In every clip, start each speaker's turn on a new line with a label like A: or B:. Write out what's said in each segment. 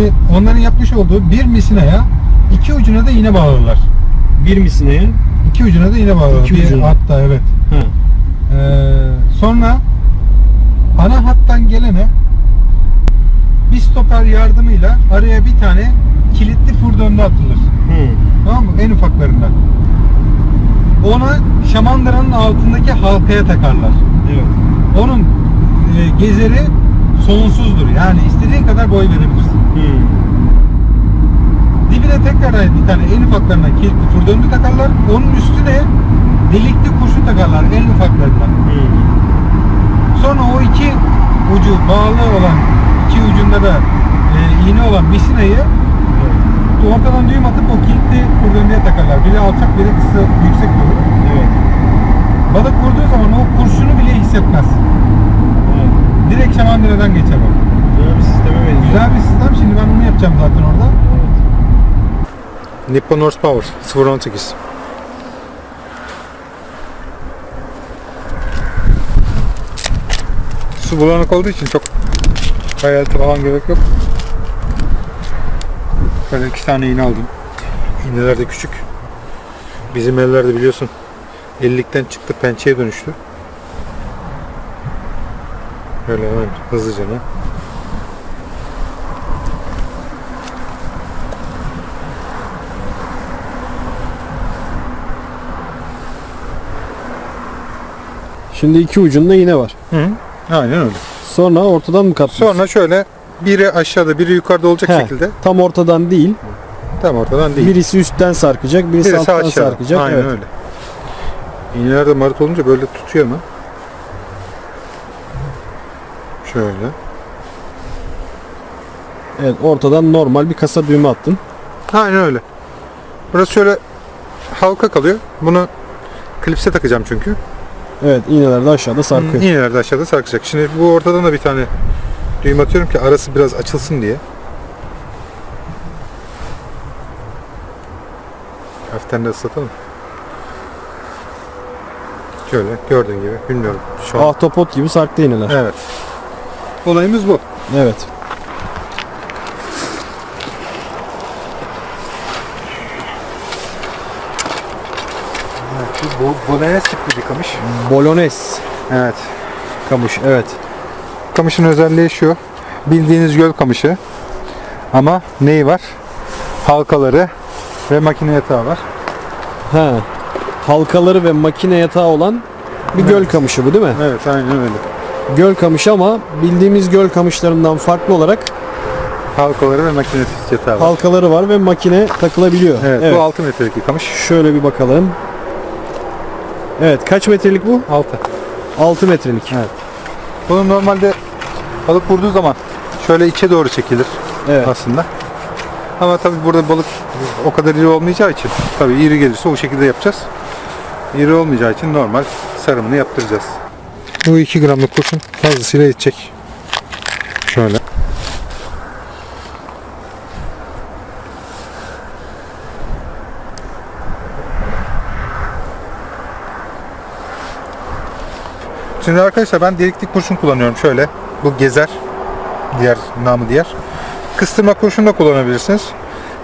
A: Şimdi onların yapmış olduğu bir misinaya iki ucuna da iğne bağladılar.
B: Bir misineye?
A: İki ucuna da iğne bağladılar.
B: İki
A: bir
B: ucuna.
A: hatta evet.
B: Ha.
A: Ee, sonra ana hattan gelene bir stoper yardımıyla araya bir tane kilitli fur döndü atılır.
B: Hı.
A: Tamam mı? En ufaklarından. Onu şamandıranın altındaki halkaya takarlar.
B: Evet.
A: Onun e, gezeri sonsuzdur. Yani istediğin kadar boy verebilirsin.
B: Hı.
A: Dibine tekrar bir tane en ufaklarından kilitli fur döndü takarlar. Onun üstüne delikli kurşun takarlar en ufaklarından.
B: Hı.
A: Sonra o iki ucu bağlı olan iki ucunda da e, iğne olan misinayı ortadan düğüm atıp o kilitli kurdönlüğe takarlar. Biri alçak biri kısa yüksek olur.
B: Evet.
A: Balık vurduğu zaman o kurşunu bile hissetmez.
B: Evet.
A: Direkt şamandıradan geçer o.
B: Güzel bir.
A: Güzel bir sistem. Şimdi ben onu yapacağım zaten orada. Nippon Horsepower 018. Su bulanık olduğu için çok hayaleti falan gerek yok. Böyle iki tane iğne aldım. İğneler de küçük. Bizim ellerde biliyorsun 50'likten çıktı pençeye dönüştü. Böyle hemen hızlıca ne?
C: Şimdi iki ucunda iğne var.
A: Hı, aynen öyle.
C: Sonra ortadan mı katlıyorsun?
A: Sonra şöyle biri aşağıda biri yukarıda olacak
C: He,
A: şekilde
C: Tam ortadan değil.
A: tam ortadan değil.
C: Birisi üstten sarkacak, birisi,
A: Birisi
C: alttan
A: aşağıda.
C: sarkacak.
A: Aynen
C: evet.
A: öyle. İğneler de marut olunca böyle tutuyor mu? Şöyle.
C: Evet, ortadan normal bir kasa düğme attın.
A: Aynen öyle. Burası şöyle halka kalıyor. Bunu klipse takacağım çünkü.
C: Evet, iğneler de aşağıda sarkıyor.
A: İğneler de aşağıda sarkacak. Şimdi bu ortadan da bir tane düğüm atıyorum ki arası biraz açılsın diye. Hafiften de ıslatalım. Şöyle gördüğün gibi bilmiyorum şu an.
C: Ahtapot gibi sarktı iğneler.
A: Evet. Olayımız bu.
C: Evet.
A: Evet, bu Bolognese tipli bir kamış.
C: Bolognese
A: Evet.
C: kamış. Evet.
A: Kamışın özelliği şu. Bildiğiniz göl kamışı. Ama neyi var? Halkaları ve makine yatağı var.
C: Ha. Halkaları ve makine yatağı olan bir göl kamışı bu değil mi?
A: Evet aynen öyle.
C: Göl kamışı ama bildiğimiz göl kamışlarından farklı olarak
A: Halkaları ve makine yatağı var.
C: halkaları var ve makine takılabiliyor.
A: Evet, bu 6 metrelik bir kamış.
C: Şöyle bir bakalım. Evet, kaç metrelik bu?
A: 6.
C: 6 metrelik.
A: Evet. Bunun normalde balık vurduğu zaman şöyle içe doğru çekilir
C: Evet.
A: aslında. Ama tabii burada balık o kadar iri olmayacağı için tabii iri gelirse o şekilde yapacağız. İri olmayacağı için normal sarımını yaptıracağız. Bu 2 gramlık kurşun fazlasıyla yetecek. Şöyle. Şimdi arkadaşlar ben delikli kurşun kullanıyorum şöyle. Bu gezer. Diğer namı diğer. Kıstırma kurşun da kullanabilirsiniz.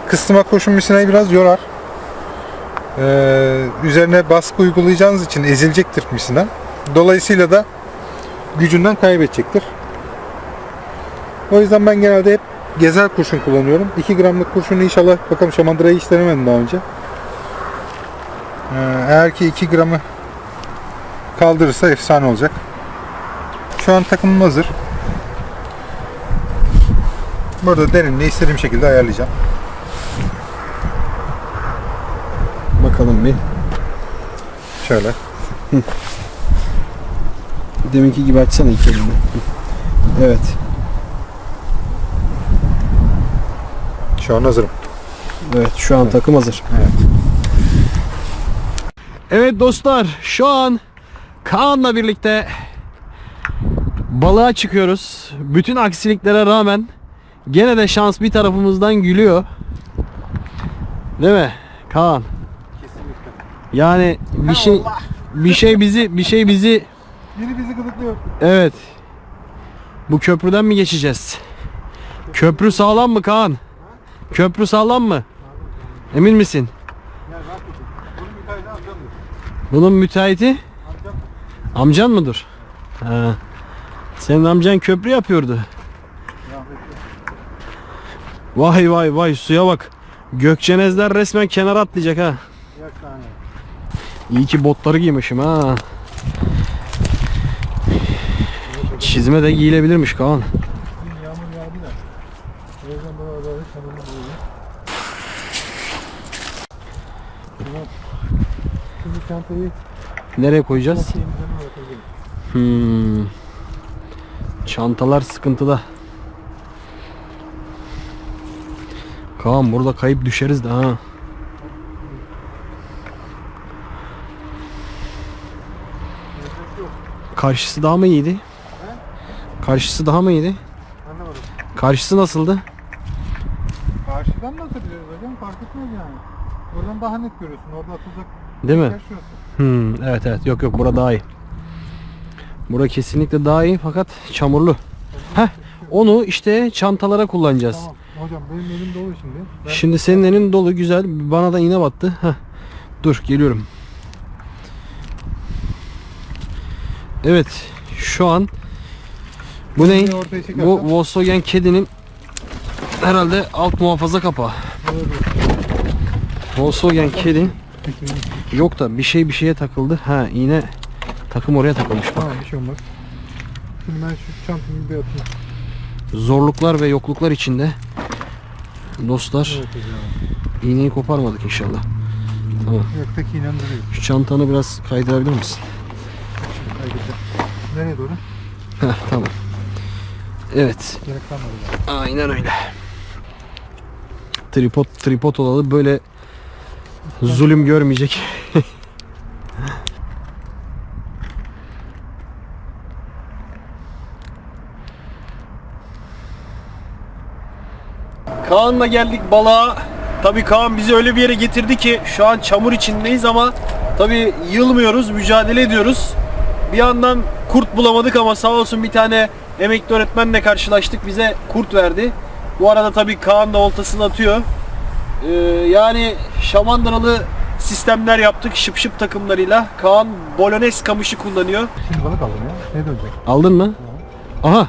A: Kıstırma kurşun misinayı biraz yorar. Ee, üzerine baskı uygulayacağınız için ezilecektir misina. Dolayısıyla da gücünden kaybedecektir. O yüzden ben genelde hep gezer kurşun kullanıyorum. 2 gramlık kurşunu inşallah bakalım şamandırayı hiç denemedim daha önce. Ee, eğer ki 2 gramı kaldırırsa efsane olacak. Şu an takımım hazır. Burada derinliği istediğim şekilde ayarlayacağım.
C: Bakalım bir.
A: Şöyle.
C: Deminki gibi açsana iki elini. Evet.
A: Şu an hazırım.
C: Evet şu an takım hazır.
A: Evet.
C: Evet dostlar şu an Kaan'la birlikte balığa çıkıyoruz. Bütün aksiliklere rağmen gene de şans bir tarafımızdan gülüyor. Değil mi Kaan? Yani bir şey bir şey bizi bir şey bizi
A: Biri bizi gıdıklıyor.
C: evet bu köprüden mi geçeceğiz? Köprü sağlam mı Kaan? Köprü sağlam mı? Emin misin? Bunun müteahhiti amcan mıdır? Ha. Senin amcan köprü yapıyordu. Vay vay vay suya bak. Gökçenezler resmen kenara atlayacak ha. İyi ki botları giymişim ha. Çizme de giyilebilirmiş Kaan. Nereye koyacağız? Hmm. Çantalar sıkıntıda. Kaan burada kayıp düşeriz de ha. Karşısı daha mı iyiydi? Karşısı daha mı iyiydi?
A: Anlamadım.
C: Karşısı nasıldı?
A: Karşıdan da atabiliriz hocam fark etmez yani. Oradan daha net görüyorsun. Orada atılacak
C: Değil mi?
A: şurası.
C: Hmm, evet evet yok yok bura daha iyi. Bura kesinlikle daha iyi fakat çamurlu. Heh, onu işte çantalara kullanacağız.
A: Tamam. Hocam benim elim dolu şimdi. Ben
C: Şimdi senin elin dolu güzel. Bana da iğne battı. Heh. Dur geliyorum. Evet. Şu an bu ne? Bu Volkswagen kedinin herhalde alt muhafaza kapağı. Volkswagen kedi yok da bir şey bir şeye takıldı. Ha iğne takım oraya takılmış bak.
A: Tamam bir şey olmaz. Şimdi ben şu çantamı bir atayım.
C: Zorluklar ve yokluklar içinde dostlar
A: Evet hocam.
C: iğneyi koparmadık inşallah. Tamam.
A: Yok tek inandırıyor.
C: Şu çantanı biraz kaydırabilir misin?
A: Kaydedeceğim. Nereye doğru?
C: Heh, tamam. Evet.
A: Gerek kalmadı.
C: Aynen öyle. Tripod tripod olalı böyle zulüm görmeyecek. Kaan'la geldik balığa. Tabii Kaan bizi öyle bir yere getirdi ki şu an çamur içindeyiz ama tabii yılmıyoruz, mücadele ediyoruz. Bir yandan kurt bulamadık ama sağ olsun bir tane emekli öğretmenle karşılaştık. Bize kurt verdi. Bu arada tabii Kaan da oltasını atıyor. Ee, yani şamandıralı sistemler yaptık şıp şıp takımlarıyla. Kaan bolognese kamışı kullanıyor.
A: Şimdi balık aldım ya. Ne dönecek?
C: Aldın mı? Aha.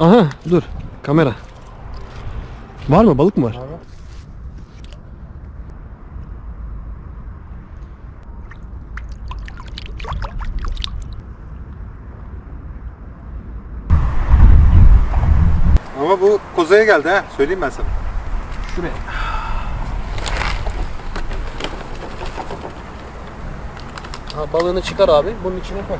C: Aha dur. Kamera. Var mı? Balık mı var?
A: Abi. Ama bu kozaya geldi ha. Söyleyeyim ben sana.
C: Şuraya. Ha, balığını çıkar abi. Bunun içine koy.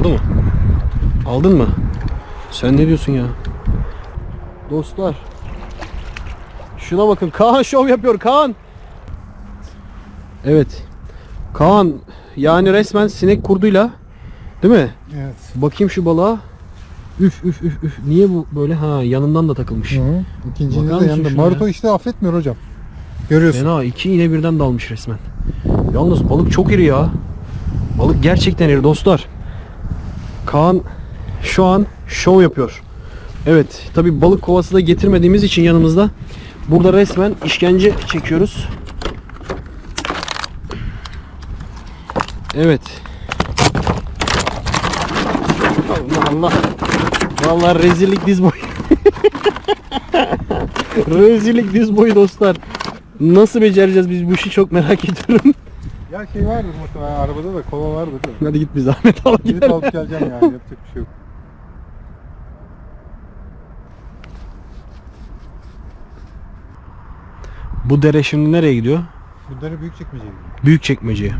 C: Vurdu mu? Aldın mı? Sen ne diyorsun ya? Dostlar. Şuna bakın. Kaan şov yapıyor. Kaan. Evet. Kaan yani resmen sinek kurduyla değil mi?
A: Evet.
C: Bakayım şu balığa. Üf üf üf üf. Niye bu böyle? Ha yanından da takılmış.
A: Hı. İkincinde
C: Bakar
A: de
C: şuna
A: Maruto
C: ya?
A: işte affetmiyor hocam. Görüyorsun.
C: Fena iki iğne birden dalmış resmen. Yalnız balık çok iri ya. Balık gerçekten iri dostlar. Kaan şu an şov yapıyor. Evet tabi balık kovası da getirmediğimiz için yanımızda burada resmen işkence çekiyoruz. Evet. Allah Allah. Vallahi rezillik diz boyu. rezillik diz boyu dostlar. Nasıl becereceğiz biz bu işi çok merak ediyorum.
A: Ya şey vardır muhtemelen arabada da kova vardır. da.
C: Hadi git bir zahmet al
A: Gidip
C: gidelim.
A: alıp geleceğim yani yapacak bir şey yok.
C: Bu dere şimdi nereye gidiyor?
A: Bunları büyük çekmeyeceğiz.
C: Büyük çekmeceye.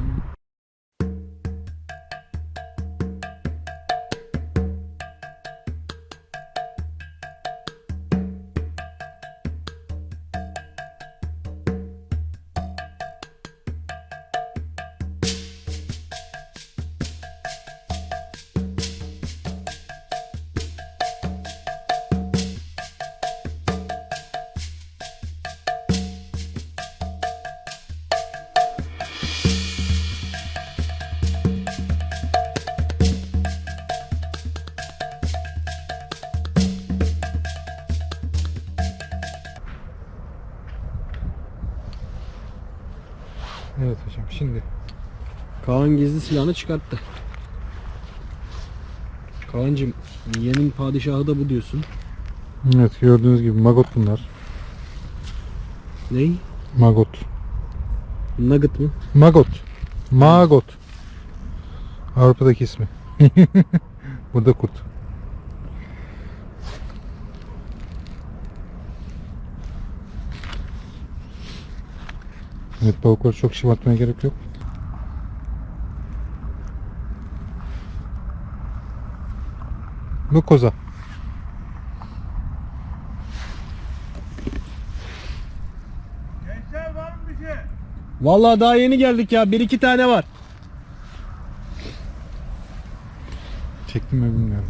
A: Şimdi.
C: Kaan gizli silahını çıkarttı. Kaan'cım yemin padişahı da bu diyorsun.
A: Evet gördüğünüz gibi magot bunlar.
C: Ney?
A: Magot.
C: Nugget mı?
A: Magot. Magot. Avrupa'daki ismi. Burada kurt. Evet balıkları çok şımartmaya gerek yok. Bu koza.
B: Gençler var mı bir şey?
C: Vallahi daha yeni geldik ya. Bir iki tane var.
A: Çektim mi bilmiyorum.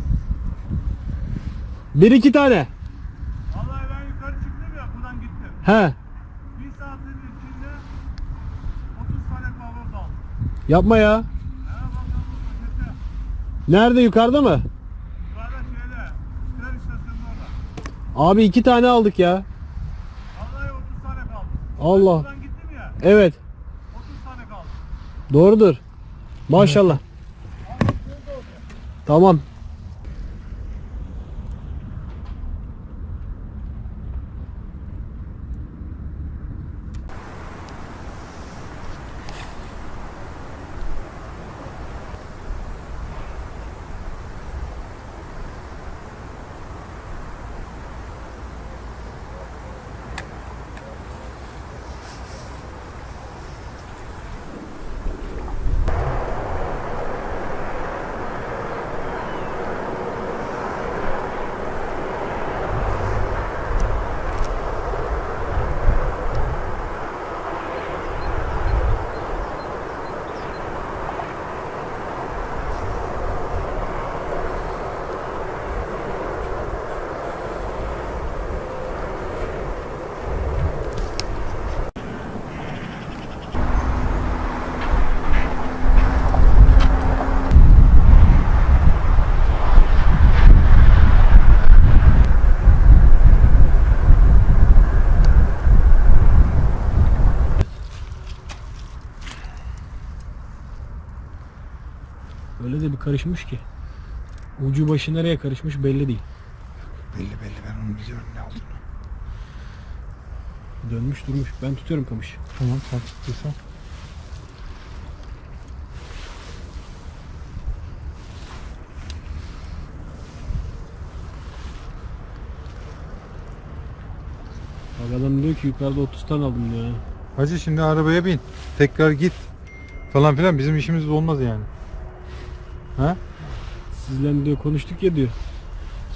C: Bir iki tane.
B: Vallahi ben yukarı çıktım ya buradan gittim.
C: He.
B: Bir saatin içinde 30 tane kavanoz aldım.
C: Yapma ya. Nerede yukarıda mı?
B: Yukarıda şeyde. Tren istasyonunda.
C: Abi iki tane aldık ya.
B: Vallahi 30 tane kaldı.
C: Allah.
B: Buradan gittim ya.
C: Evet.
B: 30 tane kaldı.
C: Doğrudur. Maşallah. Tamam. Öyle de bir karışmış ki. Ucu başı nereye karışmış belli değil.
A: Belli belli ben onu biliyorum ne olduğunu.
C: Dönmüş durmuş. Ben tutuyorum kamış.
A: Tamam sen tuttuysan.
C: Bak adam diyor ki yukarıda 30 tane aldım diyor. ya.
A: Hacı şimdi arabaya bin. Tekrar git. Falan filan bizim işimiz olmaz yani. Ha?
C: Sizle diyor konuştuk ya diyor.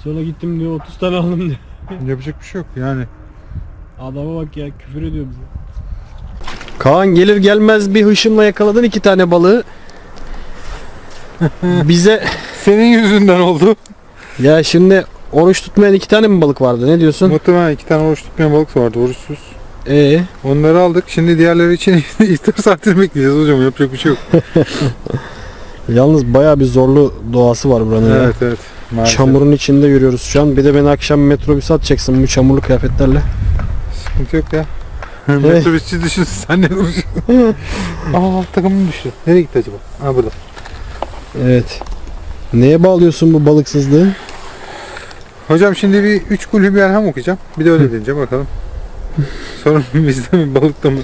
C: Sonra gittim diyor 30 tane aldım diyor.
A: Yapacak bir şey yok yani.
C: Adama bak ya küfür ediyor bize. Kaan gelir gelmez bir hışımla yakaladın iki tane balığı. Bize
A: Senin yüzünden oldu.
C: ya şimdi oruç tutmayan iki tane mi balık vardı ne diyorsun?
A: Muhtemelen iki tane oruç tutmayan balık vardı oruçsuz.
C: Ee,
A: Onları aldık. Şimdi diğerleri için iftar saatini bekleyeceğiz hocam. Yapacak bir şey yok.
C: yalnız baya bir zorlu doğası var buranın. ya.
A: evet evet. Maalesef.
C: Çamurun içinde yürüyoruz şu an. Bir de beni akşam metrobüse atacaksın bu çamurlu kıyafetlerle.
A: Sıkıntı yok ya. Metrobüsçü düşünsün sen ne konuşuyorsun? Aa takımım düştü. Nereye gitti acaba? Ha burada.
C: Evet. Neye bağlıyorsun bu balıksızlığı?
A: Hocam şimdi bir 3 kulübü bir elham okuyacağım. Bir de öyle deneyeceğim bakalım. Sorun bizde mi balıkta mı?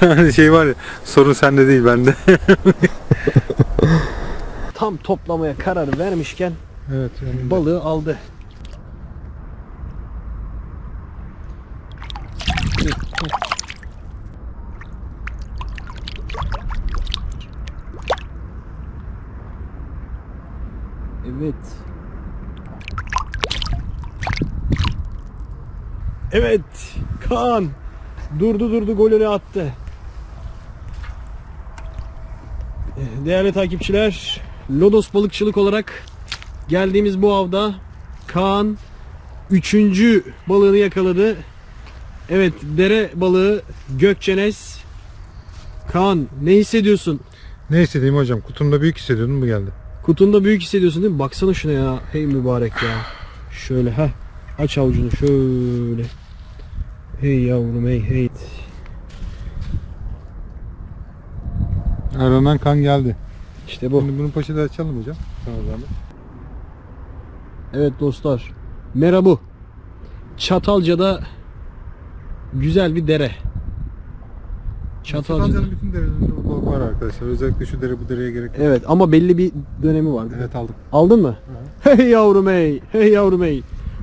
A: Hani şey var ya sorun sende değil bende.
C: Tam toplamaya karar vermişken
A: evet.
C: balığı aldı. Evet. Evet. Kaan durdu durdu golünü attı. Değerli takipçiler, Lodos balıkçılık olarak geldiğimiz bu avda Kaan üçüncü balığını yakaladı. Evet, dere balığı Gökçenes. Kaan ne hissediyorsun?
A: Ne istediğim hocam? Kutumda büyük hissediyordum bu geldi.
C: Kutunda büyük hissediyorsun değil mi? Baksana şuna ya. Hey mübarek ya. Şöyle ha. Aç avucunu şöyle. Hey yavrum hey hey.
A: Aranan kan geldi.
C: İşte bu.
A: Şimdi bunun poşeti açalım hocam. Sana zahmet.
C: Evet dostlar. Merhaba. Çatalca'da güzel bir dere. Çatalca'da.
A: Çatalca'nın bütün derelerinde bu var arkadaşlar. Özellikle şu dere bu dereye gerek yok.
C: Evet ama belli bir dönemi var.
A: Evet aldık.
C: Aldın mı? Hey yavrum hey. Hey yavrum hey.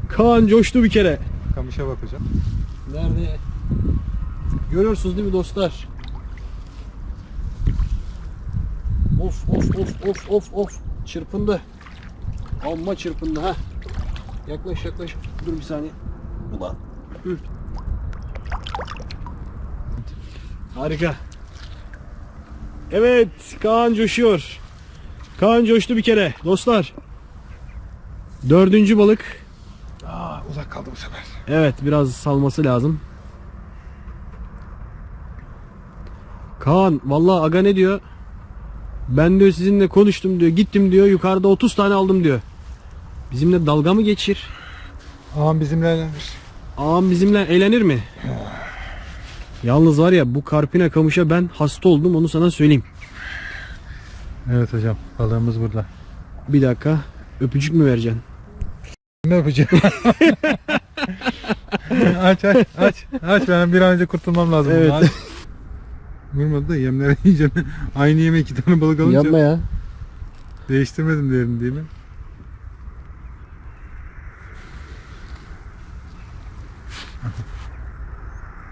C: Kaan coştu bir kere.
A: Kamışa bak hocam.
C: Nerede? Görüyorsunuz değil mi dostlar? Of of of of of of. Çırpındı. Amma çırpındı ha. Yaklaş yaklaş. Dur bir saniye. Ulan. Hı. Harika. Evet, Kaan coşuyor. Kaan coştu bir kere. Dostlar. Dördüncü balık.
A: Aa, uzak kaldı bu sefer.
C: Evet biraz salması lazım. Kaan vallahi aga ne diyor? Ben diyor sizinle konuştum diyor. Gittim diyor. Yukarıda 30 tane aldım diyor. Bizimle dalga mı geçir?
A: Ağam bizimle eğlenmiş.
C: Ağam bizimle eğlenir mi? Yalnız var ya bu karpina kamışa ben hasta oldum onu sana söyleyeyim.
A: Evet hocam balığımız burada.
C: Bir dakika. Öpücük mü vereceksin?
A: Ne yapacağım? aç aç aç aç ben bir an önce kurtulmam lazım.
C: Evet.
A: Vurmadı da yemlere yiyince aynı yeme iki tane balık alınca
C: Yapma ya.
A: değiştirmedim değerini değil mi?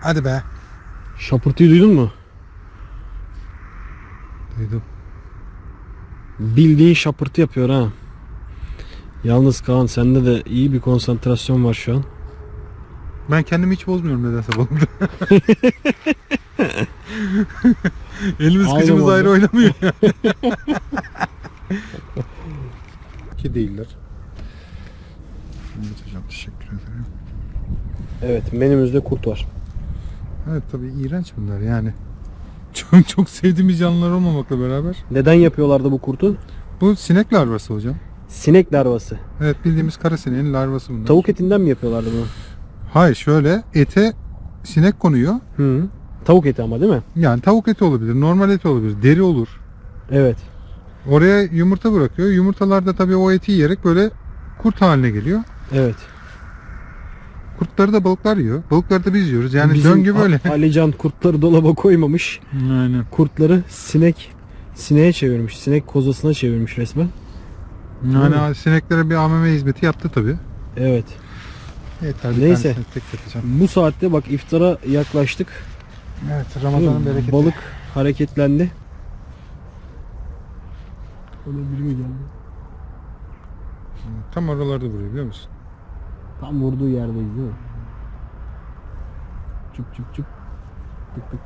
A: Hadi be.
C: Şapırtıyı duydun mu?
A: Duydum.
C: Bildiğin şapırtı yapıyor ha. Yalnız Kaan sende de iyi bir konsantrasyon var şu an.
A: Ben kendimi hiç bozmuyorum nedense balıkta. Elimiz
C: Aynı
A: kıçımız
C: oldu.
A: ayrı oynamıyor. Ki değiller. Evet hocam teşekkür ederim.
C: Evet menümüzde kurt var.
A: Evet tabii iğrenç bunlar yani. Çok çok sevdiğimiz canlılar olmamakla beraber.
C: Neden yapıyorlardı bu kurtu?
A: Bu sinek larvası hocam.
C: Sinek larvası.
A: Evet bildiğimiz kara sineğin larvası bunlar.
C: Tavuk etinden mi yapıyorlardı bunu?
A: Hayır şöyle ete sinek konuyor.
C: Hı. Tavuk eti ama değil mi?
A: Yani tavuk eti olabilir, normal eti olabilir, deri olur.
C: Evet.
A: Oraya yumurta bırakıyor. Yumurtalar da tabii o eti yiyerek böyle kurt haline geliyor.
C: Evet.
A: Kurtları da balıklar yiyor. Balıkları da biz yiyoruz. Yani
C: Bizim
A: döngü böyle.
C: Alican kurtları dolaba koymamış.
A: Aynen.
C: Kurtları sinek sineğe çevirmiş. Sinek kozasına çevirmiş resmen.
A: Yani sineklere bir AMM hizmeti yaptı tabii.
C: Evet.
A: Yeter bir
C: Neyse.
A: tek yapacağım.
C: Bu saatte bak iftara yaklaştık.
A: Evet Ramazan'ın bereketi.
C: Balık hareketlendi. Ona biri mi geldi?
A: Tam oralarda vuruyor biliyor musun?
C: Tam vurduğu yerdeyiz değil mi? Çup çup çup. Tık tık